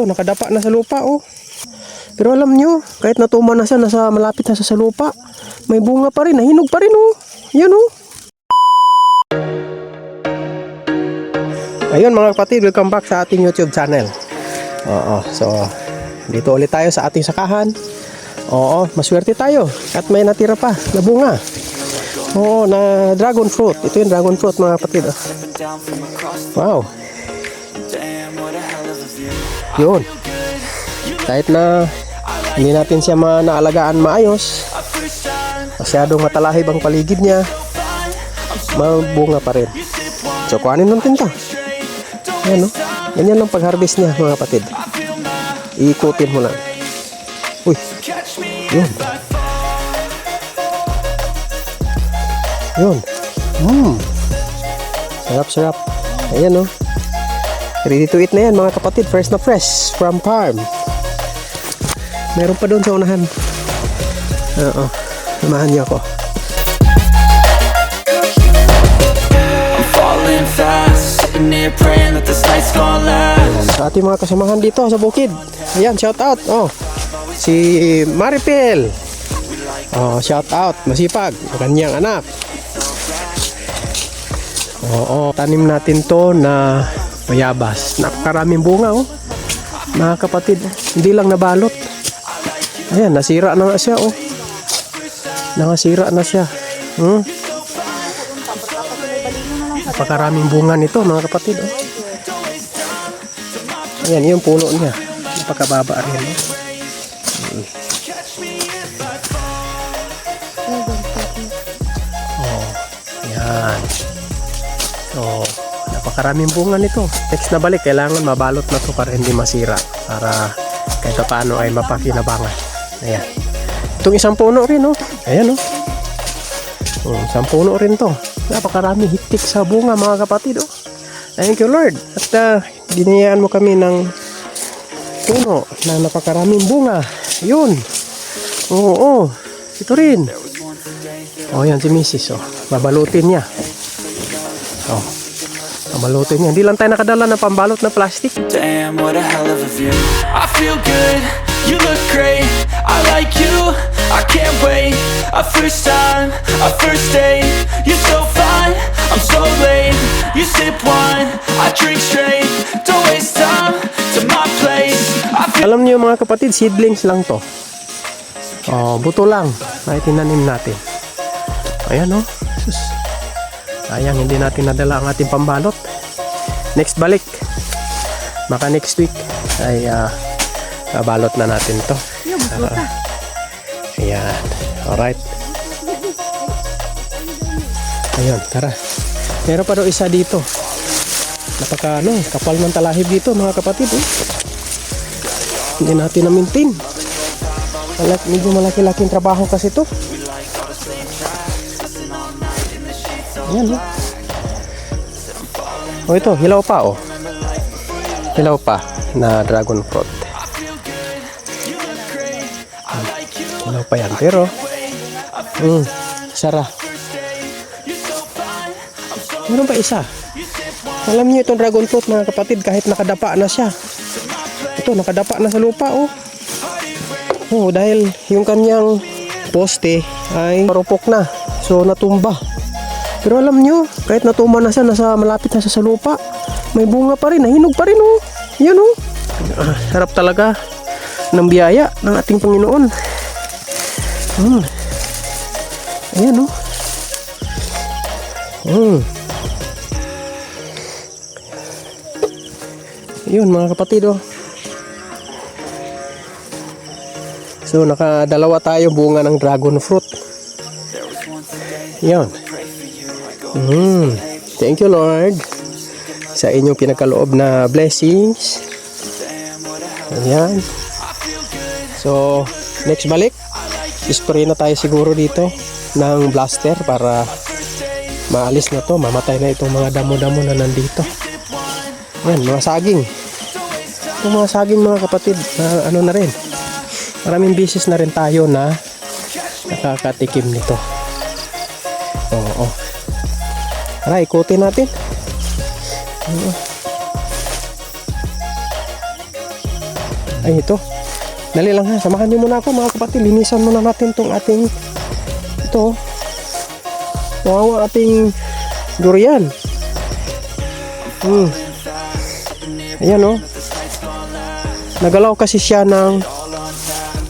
Ito, nakadapa na sa lupa, oh. Pero alam nyo, kahit natuma na siya, nasa malapit na siya sa lupa, may bunga pa rin, nahinog pa rin, oh. Yan, oh. Ayun mga kapatid, welcome back sa ating YouTube channel. Oo, so dito ulit tayo sa ating sakahan. Oo, maswerte tayo at may natira pa na bunga. Oo, na dragon fruit. Ito yung dragon fruit mga kapatid. oh. Wow. Yun. Kahit na hindi natin siya ma naalagaan maayos, masyadong matalahib ang paligid niya, mabunga pa rin. So, kuhanin natin to. Ayan, no? Ganyan lang pag-harvest niya, mga kapatid. Iikutin mo lang. Uy. Yun. Yun. Hmm. Sarap, sarap. Ayan, no? Ready to eat na yan, mga kapatid. Fresh na fresh from farm. Meron pa doon sa unahan. Oo. Samahan niyo ako. Sa ating mga kasamahan dito sa bukid. Ayan, shout out. Oh. Si Maripel. Oh, shout out. Masipag. Ang kanyang anak. Oo, tanim natin to na mayabas. Napakaraming bunga oh. Mga kapatid, hindi lang nabalot. Ayan, nasira na nga siya oh. Nakasira na siya. Hmm? Napakaraming bunga nito mga kapatid oh. Ayan, yung puno niya. Napakababa rin. No? Mm. Oh, yan. So, napakaraming bunga nito. Next na balik, kailangan mabalot na to para hindi masira. Para kahit pa paano ay mapakinabangan. Ayan. Itong isang puno rin, oh. Ayan, oh. Hmm, isang puno rin to. Napakarami hitik sa bunga, mga kapatid, oh. Thank you, Lord. At uh, dinayaan mo kami ng puno na napakaraming bunga. Yun. Oo, oo. Ito rin. Oh, yan si Mrs. Oh. Babalutin niya. Babalutin niya. Hindi lang tayo nakadala ng pambalot na plastic. Damn, what a hell of a view. I feel good, you look great. I like you, I can't wait. A first time, a first date. You're so fine, I'm so late. You sip wine, I drink straight. Don't waste time to my place. I feel Alam niyo mga kapatid, seedlings lang to. Oh, buto lang. Ay tinanim natin. Ayan oh. Sus. Sayang hindi natin nadala ang ating pambalot. Next balik. Maka next week ay ah, babalot na natin to. Ah, ayan. Alright. Ayun, tara. Meron pa daw isa dito. Napaka ano, kapal ng talahib dito mga kapatid. Eh. Hindi natin na-maintain. Malaki, medyo malaki-laking trabaho kasi to. Ayan, oh. Oh, ito, hilaw pa, oh. Hilaw pa na dragon fruit. Hilaw pa yan, pero, mm, sara. Meron pa isa. Alam niyo itong dragon fruit, mga kapatid, kahit nakadapa na siya. Ito, nakadapa na sa lupa, oh. Oh, dahil yung kanyang poste ay marupok na. So, natumba. Pero alam nyo, kahit natumba na siya, nasa malapit na siya sa lupa, may bunga pa rin, nahinog pa rin, oh. Yan, oh. Ah, sarap talaga ng biyaya ng ating Panginoon. Hmm. Ayan, oh. Hmm. Yun, mga kapatid, oh. So, nakadalawa tayo bunga ng dragon fruit. Yan. Mm. Thank you, Lord. Sa inyong pinagkaloob na blessings. Ayan. So, next balik, spray na tayo siguro dito ng blaster para maalis na to. Mamatay na itong mga damo-damo na nandito. Yan, mga saging. Itong mga saging mga kapatid, na ano na rin. Maraming beses na rin tayo na nakakatikim nito. Oo. Tara, ikutin natin. Ay, ito. Dali lang ha. Samahan niyo muna ako mga kapatid. Linisan muna natin tong ating ito. Wawa ating durian. Hmm. Ayan oh. Nagalaw kasi siya ng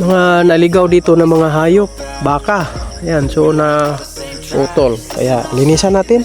mga naligaw dito ng mga hayop. Baka. Ayan. So na utol. Kaya linisan natin.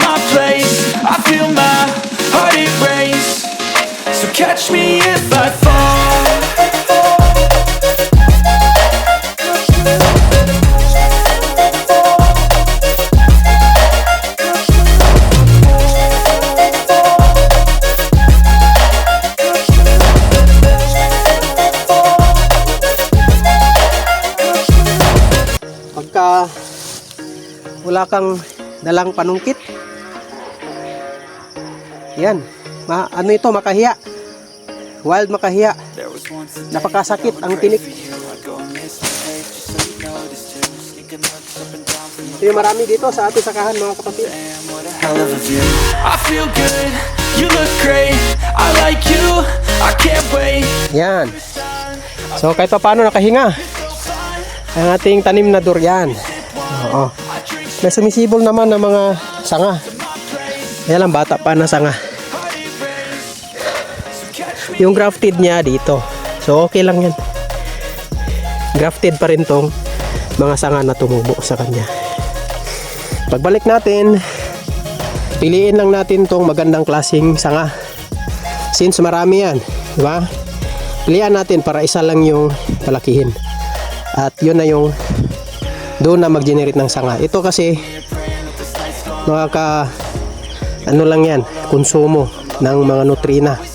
catch me if I fall. Pagka wala kang dalang panungkit. Yan. Ma ano ito, makahiya. Wild makahiya. Napakasakit ang tinik. Ito yung marami dito sa ating sakahan mga kapatid. I feel good, you look great. I like you, I can't wait. Yan. So kahit pa paano nakahinga. Ang ating tanim na durian. Oo. May sumisibol naman ng mga sanga. Kaya lang bata pa na sanga. Yung grafted niya dito. So okay lang yan. Grafted pa rin tong mga sanga na tumubo sa kanya. Pagbalik natin, piliin lang natin tong magandang klaseng sanga. Since marami yan, di ba? Pilihan natin para isa lang yung palakihin. At yun na yung doon na mag-generate ng sanga. Ito kasi makaka ano lang yan, konsumo ng mga nutrina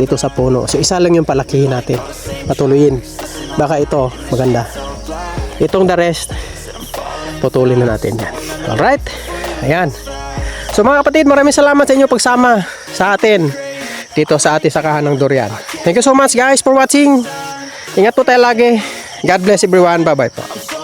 dito sa puno. So isa lang yung palakihin natin. Patuloyin. Baka ito maganda. Itong the rest, putulin na natin yan. Alright? Ayan. So mga kapatid, maraming salamat sa inyo pagsama sa atin dito sa ating sakahan ng durian. Thank you so much guys for watching. Ingat po tayo lagi. God bless everyone. Bye-bye po.